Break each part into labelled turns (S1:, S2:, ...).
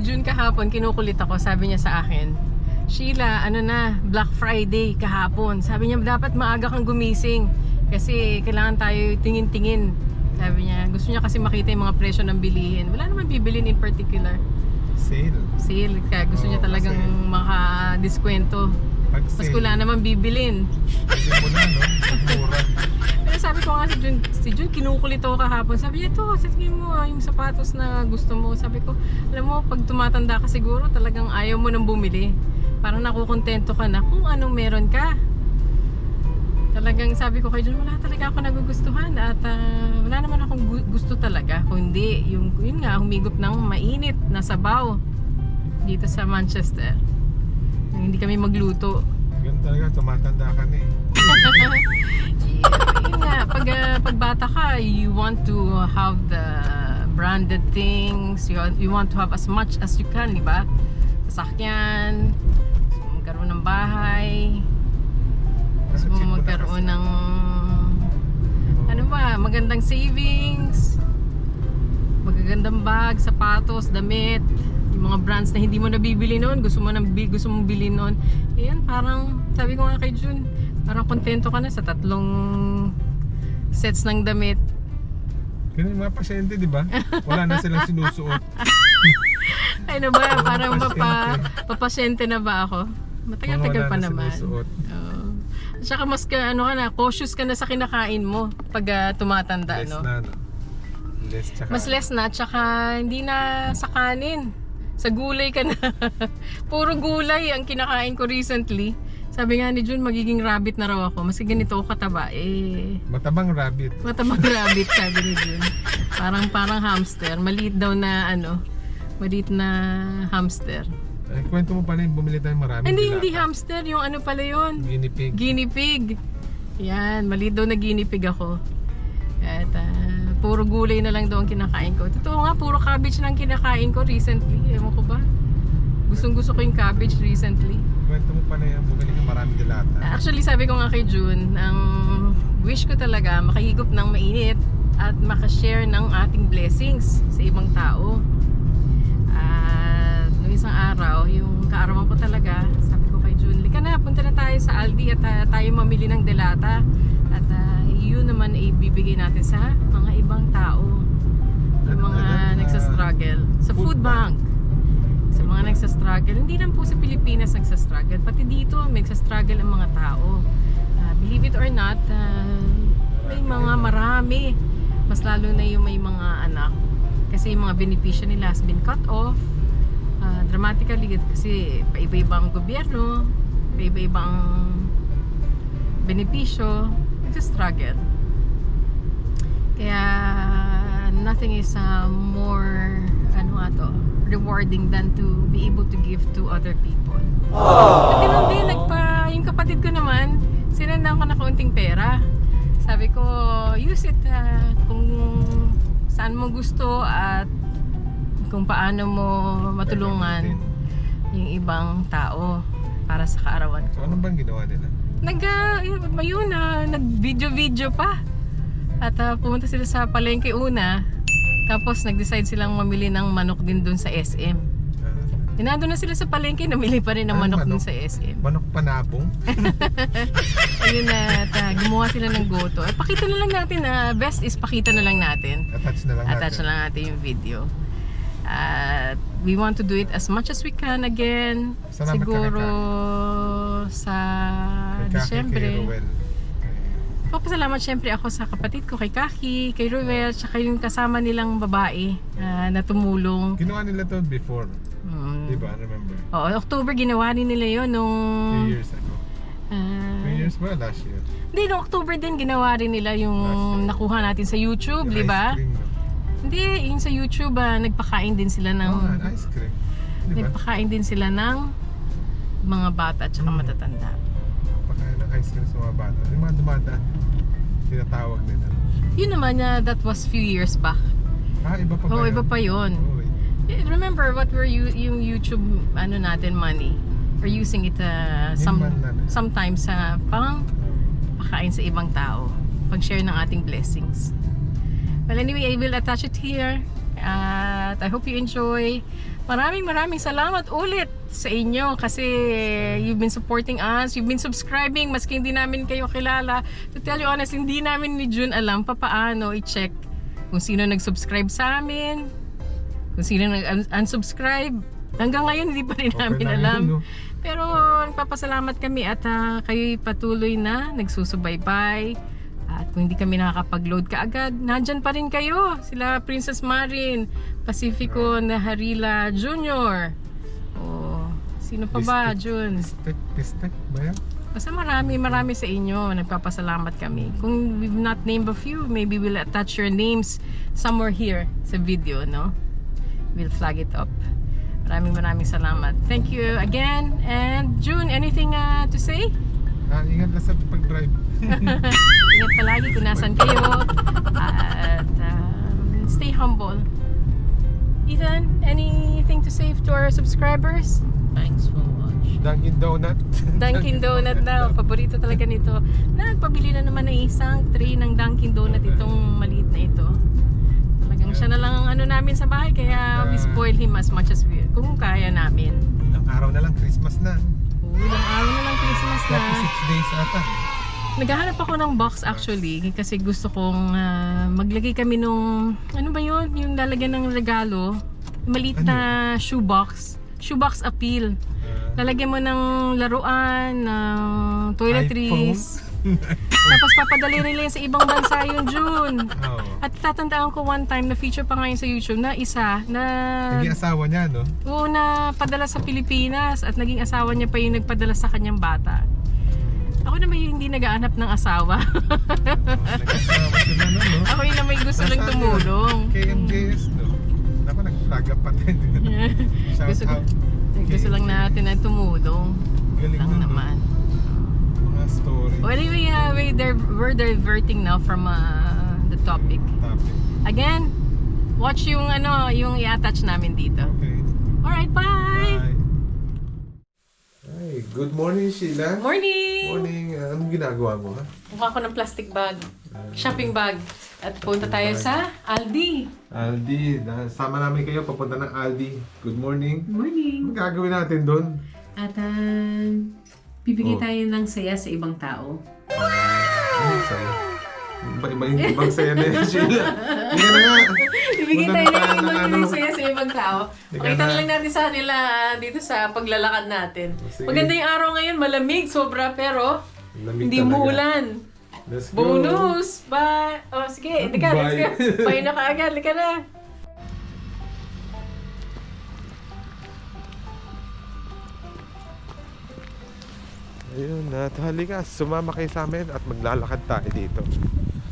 S1: June kahapon, kinukulit ako, sabi niya sa akin, Sheila, ano na, Black Friday kahapon. Sabi niya, dapat maaga kang gumising. Kasi kailangan tayo tingin-tingin. Sabi niya, gusto niya kasi makita yung mga presyo ng bilihin. Wala naman bibilin in particular.
S2: Sale.
S1: Sale, kaya gusto niya
S2: Oo,
S1: talagang
S2: kasi-
S1: maka-diskwento.
S2: Pag
S1: Mas
S2: sale,
S1: wala naman bibilin.
S2: pwede mo na, no?
S1: Pero sabi ko nga si Jun, si Jun kinukulit ako kahapon. Sabi niya, ito, tingin mo, ah, yung sapatos na gusto mo. Sabi ko, alam mo, pag tumatanda ka siguro, talagang ayaw mo nang bumili. Parang nakukontento ka na kung anong meron ka. Talagang sabi ko kay Jun, wala talaga ako nagugustuhan at ah, wala naman akong gu- gusto talaga. Kung hindi, yung, yun nga, humigop ng mainit na sabaw dito sa Manchester. Hindi kami magluto.
S2: Ganun talaga, tumatanda ka na eh.
S1: Nga, pag, uh, pag bata ka, you want to have the branded things, you, you want to have as much as you can, di ba? Sasakyan, gusto mo magkaroon ng bahay, gusto
S2: mo
S1: magkaroon ng, ano ba, magandang savings, magagandang bag, sapatos, damit, yung mga brands na hindi mo nabibili noon, gusto mo nang gusto mong bilhin noon. Yan, parang sabi ko nga kay Jun, parang kontento ka na sa tatlong sets ng damit.
S2: Ganun yung mga pasyente, di ba? Wala na silang sinusuot.
S1: Ay na ba, parang mapa, papasyente na ba ako? Matagal-tagal pa
S2: na
S1: naman.
S2: sinusuot.
S1: Oo. At saka mas ka, ano ka na, cautious ka na sa kinakain mo pag ah, tumatanda,
S2: Less
S1: no?
S2: na, no? Less tsaka...
S1: Mas less na, tsaka hindi na sa kanin. Sa gulay ka na. Puro gulay ang kinakain ko recently. Sabi nga ni Jun, magiging rabbit na raw ako. Mas ganito ako kataba. Eh,
S2: Matabang rabbit.
S1: matamang rabbit, sabi ni Jun. Parang, parang hamster. Maliit daw na, ano, maliit na hamster.
S2: Ay, kwento mo pala yung bumili tayo marami.
S1: Hindi, hindi hamster. Yung ano pala yun.
S2: Guinea pig.
S1: Guinea pig. Yan, maliit daw na guinea pig ako. At ah, puro gulay na lang daw ang kinakain ko. Totoo nga, puro cabbage lang kinakain ko recently. Ewan ko ba? Gustong gusto ko yung cabbage recently.
S2: Kwento mo pala yung bumili ng marami dilata.
S1: Actually, sabi ko nga kay June, ang wish ko talaga makahigop ng mainit at makashare ng ating blessings sa ibang tao. At nung isang araw, yung kaarawan ko talaga, sabi ko kay June, lika na, punta na tayo sa Aldi at ah, tayo mamili ng delata. At ah, yun naman ay bibigay natin sa mga ibang tao. Yung mga
S2: ah,
S1: nagsastruggle. Sa
S2: food
S1: bank. Mga nagsastruggle. Hindi lang po sa Pilipinas nagsastruggle. Pati dito, nagsastruggle ang mga tao. Ah, believe it or not, ah, may mga marami. Mas lalo na yung may mga anak. Kasi yung mga benepisyo nila has been cut off ah, dramatically kasi paiba-iba ang gobyerno, paiba-iba ang benepisyo, nagsastruggle. Kaya nothing is uh, more ano nga to, rewarding than to be able to give to other people. At ganun din, nagpa, yung kapatid ko naman, sinandan ko na kaunting pera. Sabi ko, use it ah, kung saan mo gusto at kung paano mo matulungan yung ibang tao para sa kaarawan
S2: So,
S1: ko.
S2: ano bang ginawa nila?
S1: Nag, uh, ayun na, nag-video-video pa. At ah, pumunta sila sa palengke una. Tapos nag-decide silang mamili ng manok din dun sa SM. Inado na sila sa palengke, namili pa rin ng
S2: Anong
S1: manok, dun
S2: manok?
S1: sa SM.
S2: manok panabong?
S1: Ayun na, at, ah, gumawa sila ng goto. Eh, pakita na lang natin, na best is pakita na lang natin.
S2: Attach na lang
S1: Attach
S2: natin.
S1: na lang natin yung video. At we want to do it as much as we can again.
S2: Salamat ka
S1: Siguro sa
S2: Kay Kaki,
S1: Disyembre.
S2: Kay Ruel.
S1: Papasalamat syempre ako sa kapatid ko, kay Kaki, kay Ruel, tsaka yung kasama nilang babae ah, na tumulong.
S2: Ginawa nila to before.
S1: Mm.
S2: Di ba? Remember?
S1: Oo, October ginawa nila yon nung...
S2: Three years ago. Three years ba? Last year.
S1: Hindi, nung October din ginawa rin nila yung nakuha natin sa YouTube, di ba? Hindi, yung sa YouTube, ah, nagpakain din sila ng...
S2: Nga, ice cream. Di ba?
S1: Nagpakain din sila ng mga bata at saka
S2: Mm.
S1: matatanda.
S2: Ice cream sa mga bata. Yung mga dumadaan, tinatawag nila.
S1: Yun naman, na that was few years back.
S2: Ah, iba pa ba
S1: Oo,
S2: yun?
S1: iba pa yun.
S2: Oh, wait.
S1: Remember what were you yung YouTube ano natin money? We're using it uh, some sometimes sa pang pakain sa ibang tao. Pag-share ng ating blessings. Well, anyway, I will attach it here. At I hope you enjoy. Maraming maraming salamat ulit sa inyo kasi you've been supporting us, you've been subscribing maski hindi namin kayo kilala. To tell you honest, hindi namin ni June alam pa paano i-check kung sino nag-subscribe sa amin, kung sino nag-unsubscribe. Hanggang ngayon hindi pa rin
S2: Okay
S1: namin alam.
S2: yun, no?
S1: Pero nagpapasalamat kami at ah, kayo'y patuloy na nagsusubaybay. At kung hindi kami nakakapag-load kaagad, nandyan pa rin kayo. Sila Princess Marin, Pacifico Naharila Jr. O, sino pa ba. Jun?
S2: Pistek, pistek ba yan?
S1: Basta marami, marami sa inyo. Nagpapasalamat kami. Kung we've not named a few, maybe we'll attach your names somewhere here sa video, no? We'll flag it up. Maraming maraming salamat. Thank you again. And June, anything uh, to say?
S2: Ah, ingat lang sa pag-drive.
S1: Ingat palagi kung nasan kayo. At um, stay humble. Ethan, anything to say to our subscribers?
S3: Thanks for watching.
S2: Dunkin' Donut.
S1: Dunkin' Donut daw. Paborito talaga nito. Nagpabili na naman ng isang tray ng Dunkin' Donut itong maliit na ito. Talagang siya na lang ang ano namin sa bahay kaya we spoil him as much as we kung kaya namin.
S2: Ilang araw na lang, Christmas na.
S1: Ilang araw na lang Christmas na.
S2: 36 days ata.
S1: Naghahanap ako ng box actually kasi gusto kong ah, maglagay kami nung ano ba yun? Yung lalagyan ng regalo. Maliit
S2: Ano?
S1: na shoebox. Shoebox appeal.
S2: Ah,
S1: Lalagyan mo ng laruan, ng toiletries. Tapos papadali nila yun sa ibang bansa yung June.
S2: Oo.
S1: At tatandaan ko one time na feature pa ngayon sa YouTube na isa na
S2: Naging asawa niya, no?
S1: oo na padala sa Pilipinas at naging asawa niya pa yung nagpadala sa kanyang bata. Ako na may hindi nag-aanap ng asawa.
S2: Nag-asawa sila, no? no?
S1: Ako yung na may gusto lang
S2: Nasaan yun?
S1: tumulong.
S2: KMJS, no? Ako, nag-flag up pa din. Shout
S1: Gusto-
S2: out.
S1: gusto lang natin na tumulong.
S2: Galing
S1: Lang
S2: nun, no?
S1: naman.
S2: Story.
S1: Well, anyway, uh, we, we're diverting now from uh, the topic.
S2: Topic.
S1: Again, watch yung ano, yung i-attach namin dito.
S2: Okay.
S1: Alright, bye!
S2: Bye. Ay, good morning, Sheila.
S1: Morning!
S2: Morning. Ah, anong ginagawa mo, ha?
S1: Mukha ko ng plastic bag. Shopping bag. At punta tayo sa Aldi.
S2: Aldi, sama namin kayo papunta ng Aldi. Good morning.
S1: Morning!
S2: Anong gagawin natin doon?
S1: At uh, bibigay
S2: Oh.
S1: tayo ng saya sa ibang tao.
S2: Ano sa'yo? Iba, iba yung ibang saya na yan, Sheila. Hindi ka na nga. Punta
S1: tayo
S2: na tayo
S1: ng
S2: ng
S1: ibang
S2: ano.
S1: saya sa ibang tao.
S2: Hindi ka
S1: Pakita
S2: na-
S1: lang natin sa kanila ah, dito sa paglalakad natin.
S2: Sige.
S1: Maganda yung araw ngayon, malamig sobra pero
S2: Lamig
S1: hindi
S2: talaga.
S1: muulan.
S2: Let's go.
S1: Bonus! Bye! Oh, sige, hindi ka, let's go.
S2: Bye.
S1: Bye na kaagad, lika na.
S2: Ayun, at halika, sumama kayo sa amin at maglalakad tayo dito.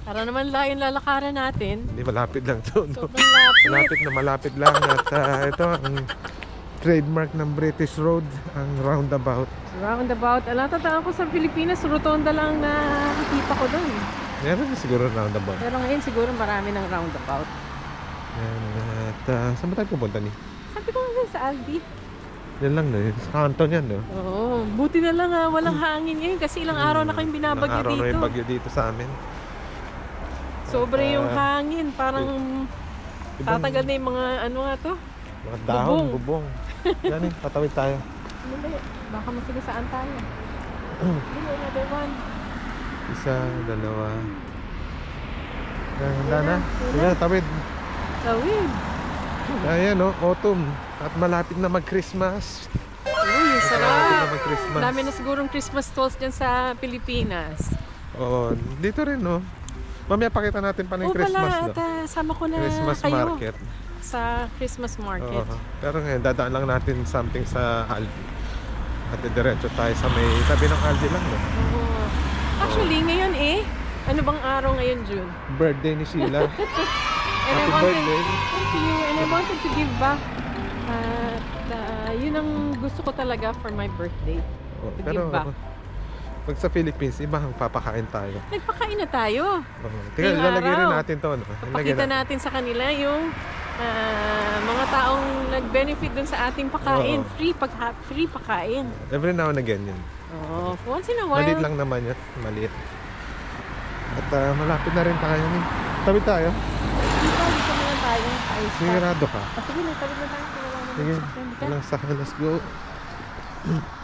S1: Para naman lang yung lalakaran natin.
S2: Hindi malapit lang to, no?
S1: Sobrang lapit.
S2: Malapit na malapit lang at ah, ito ang trademark ng British Road, ang roundabout.
S1: Roundabout. Alam, tatandaan ko sa Pilipinas, rotonda lang na nakikita ko doon.
S2: Meron na siguro roundabout.
S1: Pero ngayon siguro marami ng roundabout.
S2: Yan, at uh, saan ba tayo pupunta ni?
S1: Sabi ko nga sa Aldi.
S2: Yan lang na, sa kanton yan, no?
S1: Oo, buti na lang ah, walang hangin ngayon kasi ilang araw na kayong binabagyo
S2: Ilang araw na
S1: dito.
S2: yung bagyo dito sa amin.
S1: Sobra
S2: At,
S1: yung
S2: ah,
S1: hangin, parang
S2: Ibang-
S1: tatagal na yung mga ano nga to.
S2: Mga dahon, bubong. yan eh, tatawid tayo.
S1: Ano ba yun? Baka masigasaan tayo. Ano, another one.
S2: Isa, dalawa. Yan, handa na. Sige, tawid.
S1: Tawid.
S2: Ayan, no, autumn. At malapit na mag-Christmas.
S1: Uy,
S2: Malapit na
S1: sarap.
S2: mag-Christmas.
S1: Dami na sigurong Christmas stalls dyan sa Pilipinas.
S2: Oo, dito rin, no? Mamaya pakita natin pa ng
S1: Oo
S2: Christmas,
S1: pala, at ah, sama ko na
S2: Christmas
S1: kayo
S2: market.
S1: sa Christmas market.
S2: Oo. Pero ngayon, dadaan lang natin something sa Aldi. At diretso tayo sa may tabi ng Aldi lang, no?
S1: Oo. Actually, ngayon eh, ano bang araw ngayon, June?
S2: Birthday ni Sheila.
S1: And I
S2: Happy
S1: wanted,
S2: birthday.
S1: Thank you. And I wanted to give back. At ah, yun ang gusto ko talaga for my birthday.
S2: Oo,
S1: To
S2: pero
S1: give back.
S2: pag sa Philippines, iba ang papakain tayo.
S1: Nagpakain na tayo.
S2: Oo. Tingnan,
S1: Ngayong
S2: rin
S1: araw.
S2: natin to, no? Ilalagay
S1: Papakita natin sa kanila yung ah, mga taong nag-benefit dun sa ating pakain.
S2: Oo.
S1: Free, pagka, free pakain.
S2: Every now and again yun.
S1: Oh, once in a while.
S2: Maliit lang naman yun. Maliit. At ah, malapit na rin tayo. Tawid tayo.
S1: Dito, dito na lang tayo. Ayos pa.
S2: Sigurado ka.
S1: Ah, sige, may tawid na tayo.
S2: Sige, walang sakay. Let's go.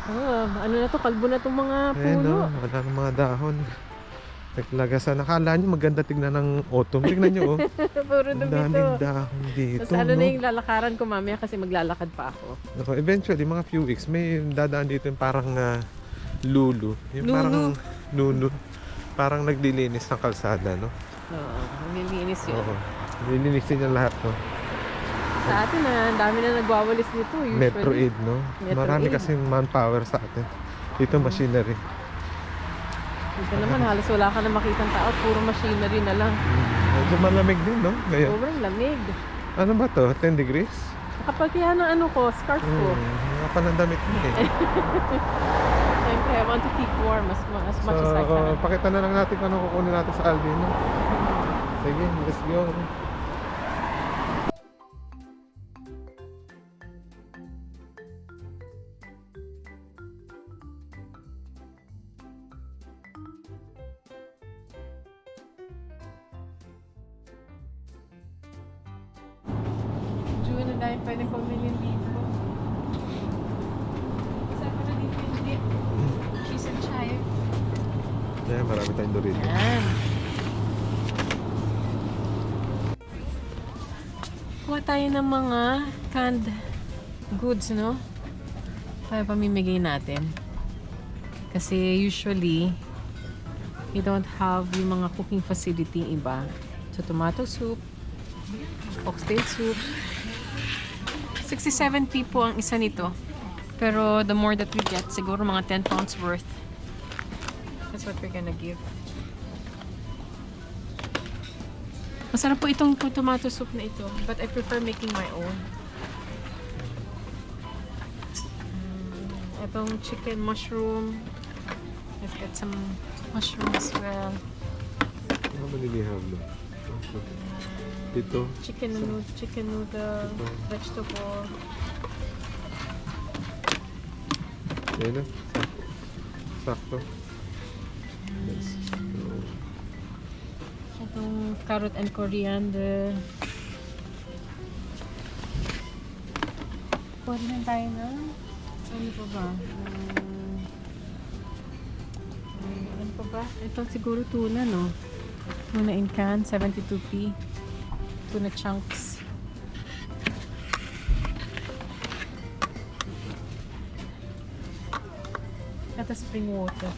S1: Oh, ano na to, kalbo na tong mga
S2: Ayan
S1: puno.
S2: o, wala nang mga dahon. Naglagasan. Nakala nyo maganda tignan ng autumn. Tignan nyo oh.
S1: Puro
S2: Ang
S1: dumi
S2: daming
S1: to.
S2: dahon dito.
S1: Tapos ano
S2: no?
S1: na yung lalakaran ko mamaya kasi maglalakad pa ako.
S2: Nako, eventually, mga few weeks, may dadaan dito yung parang ah, lulu. Yung
S1: Lulu.
S2: parang nunu. Parang naglilinis ng kalsada, no?
S1: Oo, nililinis yun.
S2: Oo. Nililinisin niya lahat, no?
S1: Sa atin na, ang dami na nagwawalis nito usually.
S2: Metro Aid, no?
S1: Metro
S2: Marami
S1: Aid.
S2: kasing manpower sa atin. Dito, machinery.
S1: Dito naman halos wala ka na makitang tao, puro machinery na lang.
S2: Medyo malamig din, no? Ngayon.
S1: Sobrang lamig.
S2: Ano ba to? 10 degrees?
S1: Kapag kaya ng ano ko, scarf ko.
S2: Hmm, mga panandamit mo eh.
S1: Siyempre, I want to keep warm as, mu- as
S2: So,
S1: much as I can.
S2: uh, pakita na lang natin kung ano kukunin natin sa Aldi, no? Sige, let's go.
S1: Dahil pwedeng pamilin dito. Isa pa na dito hindi. Cheese and chive.
S2: Yeah, marami tayong Doritos.
S1: Yan. Kuha tayo ng mga canned goods, no? Para pamimigay natin. Kasi usually, we don't have yung mga cooking facility iba. So, tomato soup, oxtail soup. 67p po ang isa nito. Pero the more that we get, siguro mga 10 pounds worth. That's what we're gonna give. Masarap po itong tomato soup na ito. But I prefer making my own. Mm, itong chicken mushroom. Let's get some mushroom as well.
S2: Ano manilihaw mo? Dito.
S1: Chicken noodle, chicken noodle,
S2: Ito.
S1: vegetable.
S2: Yan na. Sakto. Let's go.
S1: Itong carrot and coriander. Kuha rin tayo na. Ano pa ba? Um, ano pa ba? Ito siguro tuna, no? Tuna in can, 72p. Tuna chunks. Ito spring water.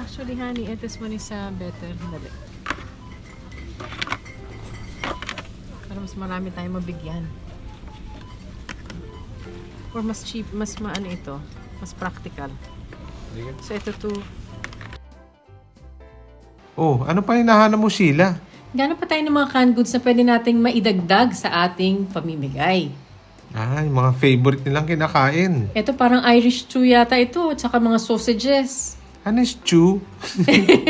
S1: Actually, honey, ito one is uh, better. Dali. Para mas marami tayong mabigyan. Or mas cheap, mas maano ito. Mas practical. So, ito to.
S2: Oh, ano pa hinahanap mo, Sheila?
S1: Gano'n pa tayo ng mga canned goods na pwede nating maidagdag sa ating pamimigay?
S2: Ah, yung mga favorite nilang kinakain.
S1: Ito parang Irish stew yata ito, at saka mga sausages.
S2: Ano stew?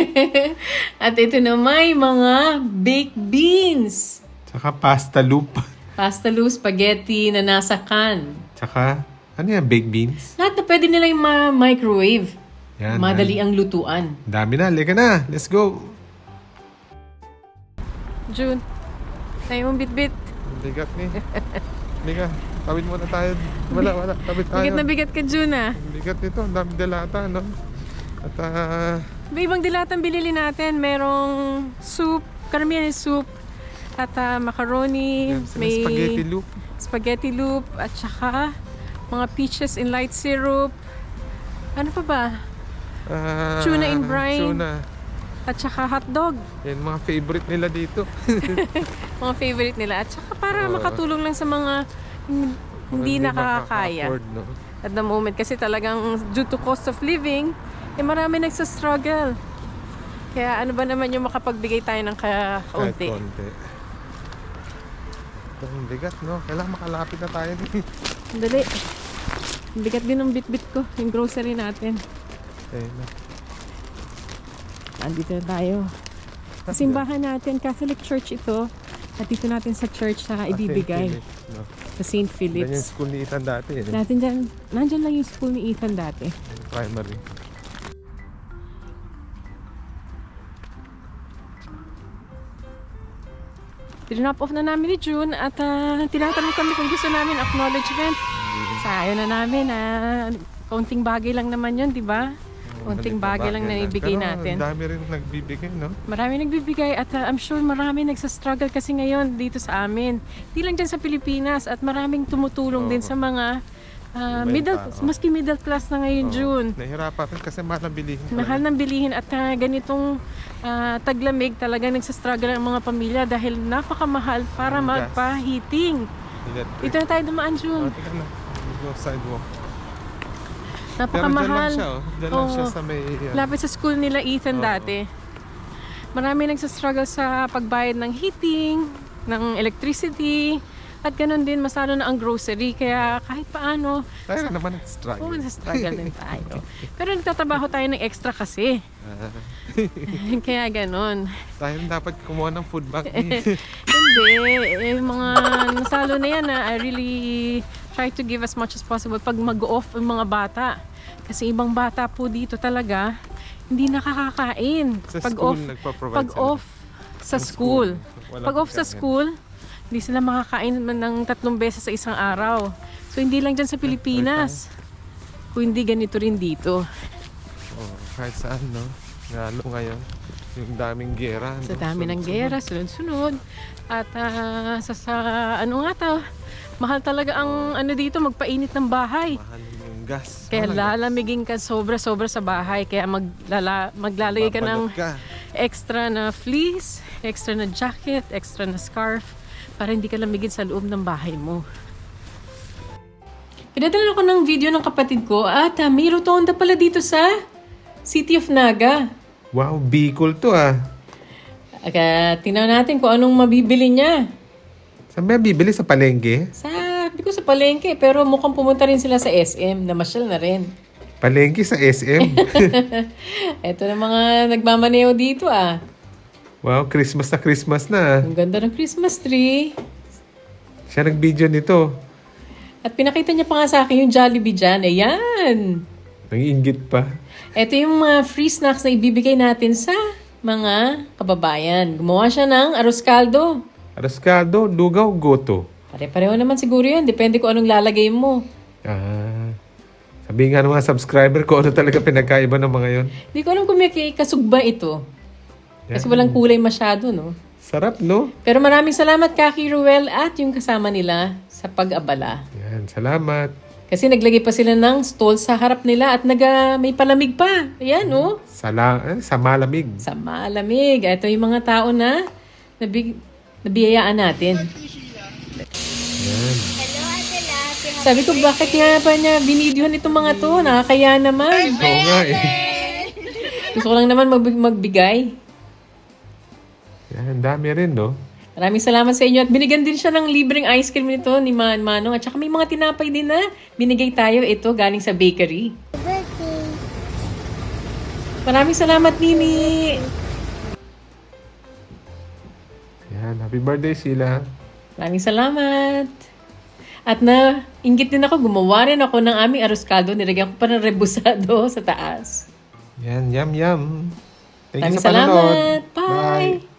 S1: At ito naman yung mga baked beans.
S2: Tsaka pasta loop.
S1: Pasta loaf, spaghetti na nasa can.
S2: Tsaka, ano yan, baked beans?
S1: Lahat na pwede nilang ma-microwave.
S2: Yan.
S1: Madali ang lutuan.
S2: Dami na, lika na. Let's go.
S1: June, tayo mong bitbit.
S2: Bigat ni. Lika, tawid muna tayo. Wala, wala. Tawid tayo.
S1: Bigat na bigat ka, June ah.
S2: Bigat nito. Ang dami delata, no? At, ah,
S1: May ibang dilatang binili natin. Merong soup, karamihan is soup. At ah, macaroni,
S2: yan,
S1: may
S2: spaghetti loop.
S1: spaghetti loop, at saka mga peaches in light syrup. Ano pa ba?
S2: Ah,
S1: Tuna in brine.
S2: Tuna.
S1: At saka hotdog.
S2: Yan, mga favorite nila dito.
S1: Mga favorite nila. At saka para
S2: Oo.
S1: makatulong lang sa mga hin- hindi nakakakaya.
S2: makaka-afford, no?
S1: At the moment kasi talagang due to cost of living, eh marami nagsa-struggle. Kaya ano ba naman yung makapagbigay tayo ng
S2: Kahit
S1: kaunti?
S2: konti. Ito, ang bigat, no? Kailangan makalapit na tayo dito.
S1: Dali. Ang Bigat din ng bit-bit ko, yung grocery natin.
S2: Ayun na.
S1: Andito na tayo. Sa simbahan natin, Catholic Church ito. At dito natin sa church na ibibigay.
S2: St. Philip, no?
S1: Sa St.
S2: Ganyan yung
S1: Philip's.
S2: school ni Ethan dati. Eh.
S1: Natin dyan, nandyan lang yung school ni Ethan dati.
S2: Primary.
S1: Dinrop off na namin ni June at ah, tinatanong kami kung gusto namin acknowledgement. Sa ayaw na namin na kaunting bagay lang naman yun, di ba? Kaunting bagay lang na ibigay
S2: Pero
S1: natin.
S2: dami rin nagbibigay, no?
S1: Marami nagbibigay at uh, I'm sure marami nagsa-struggle kasi ngayon dito sa amin. Hindi lang dyan sa Pilipinas at maraming tumutulong din
S2: Oo.
S1: sa mga uh,
S2: Iba yung
S1: middle,
S2: tao.
S1: maski middle class na ngayon
S2: Oo.
S1: June.
S2: Nahihirapan rin kasi mahal ang bilihin.
S1: Mahal ng bilihin at uh, ganitong uh, taglamig talagang nagsa-struggle ang mga pamilya dahil napakamahal para
S2: Ang gas.
S1: magpa-heating. Dito na tayo dumaan
S2: Oh,
S1: June.
S2: tingnan lang. Go sidewalk. Pero dyan lang
S1: Napakamahal.
S2: siya, oh. Dyan lang siya
S1: Oo.
S2: sa may... uh,
S1: Lapit sa school nila Ethan
S2: Oo.
S1: dati. Marami nagsa-struggle sa pagbayad ng heating, ng electricity, at ganun din masalo na ang grocery. Kaya kahit paano,
S2: tayo rin naman
S1: oo,
S2: nag-struggle.
S1: nasa-struggle din tayo. Pero nagtatrabaho tayo ng extra kasi.
S2: Ah,
S1: Kaya ganun.
S2: tayo dapat kumuha ng food bank. ni.
S1: Hindi, eh, mga nasalo na yan na I really try to give as much as possible pag mag-off yung mga bata. Kasi ibang bata po dito talaga, hindi nakakakain.
S2: sa
S1: pag
S2: school
S1: off, pag
S2: sila.
S1: off sa school.
S2: Walang
S1: Pag off sa school, hindi sila makakain man ng tatlong beses sa isang araw. So hindi lang dyan sa Pilipinas. Kung hindi ganito rin dito.
S2: Oh, kahit saan, no? Lalo ngayon. Yung daming gera.
S1: Sa
S2: no?
S1: dami ng gera, sunod-sunod. At ah, sa, sa ano nga to, mahal talaga ang ano dito, magpainit ng bahay.
S2: Mahal yung gas.
S1: Kaya
S2: Mahal ang
S1: lalamigin ka sobra-sobra sa bahay. Kaya maglala, maglalagay ka ng
S2: Babalot ka.
S1: extra na fleece, extra na jacket, extra na scarf para hindi ka lamigin sa loob ng bahay mo. Pinadala ko ng video ng kapatid ko at uh, may rotonda pala dito sa City of Naga.
S2: Wow, Bicol to ah.
S1: Kaya tingnan natin kung anong mabibili niya.
S2: Saan ba bibili sa palengke?
S1: Sa, hindi ko sa palengke, pero mukhang pumunta rin sila sa SM, namasyal na rin.
S2: Palengke sa SM.
S1: Ito na mga nagmamaneo dito ah.
S2: wow, Christmas na Christmas na.
S1: Ang ganda ng Christmas tree.
S2: Siya nag-video nito.
S1: At pinakita niya pa nga sa akin yung Jollibee dyan. Ayan!
S2: Nangiingit pa.
S1: Ito yung mga free snacks na ibibigay natin sa mga kababayan. Gumawa siya ng arroz caldo.
S2: Rascado, lugaw, goto.
S1: Pare-pareho naman siguro yun. Depende kung anong lalagay mo.
S2: Ah. Sabi nga ng mga subscriber ko ano talaga pinagkaiba ng mga yon.
S1: Hindi ko alam kung may kasugba ito. Kasi
S2: Yan.
S1: walang kulay masyado, no?
S2: Sarap, no?
S1: Pero maraming salamat, Kaki Ruel, at yung kasama nila sa pag-abala.
S2: Yan, salamat.
S1: Kasi naglagay pa sila ng stall sa harap nila at naga, may palamig pa. Ayan, oh.
S2: Sala, eh, sa malamig.
S1: Sa malamig. Ito yung mga tao na nabig, nabiyayaan natin.
S2: Yan.
S1: Sabi ko, bakit nga pa niya binidyohan itong mga to? Nakakaya naman.
S2: Oo nga eh.
S1: Gusto ko lang naman magbig- magbigay.
S2: Yan, dami rin, no?
S1: Maraming salamat sa inyo. At binigyan din siya ng libreng ice cream nito ni Man Manong. At saka may mga tinapay din na binigay tayo. Ito galing sa bakery. Maraming salamat, Nini.
S2: Happy birthday sila.
S1: Maraming salamat. At na, inggit din ako, gumawa rin ako ng aming arroz caldo. Nilagyan ko pa ng rebusado sa taas.
S2: Yan, yum, yum. Thank
S1: Maraming
S2: you sa panonood.
S1: salamat. Bye.
S2: Bye.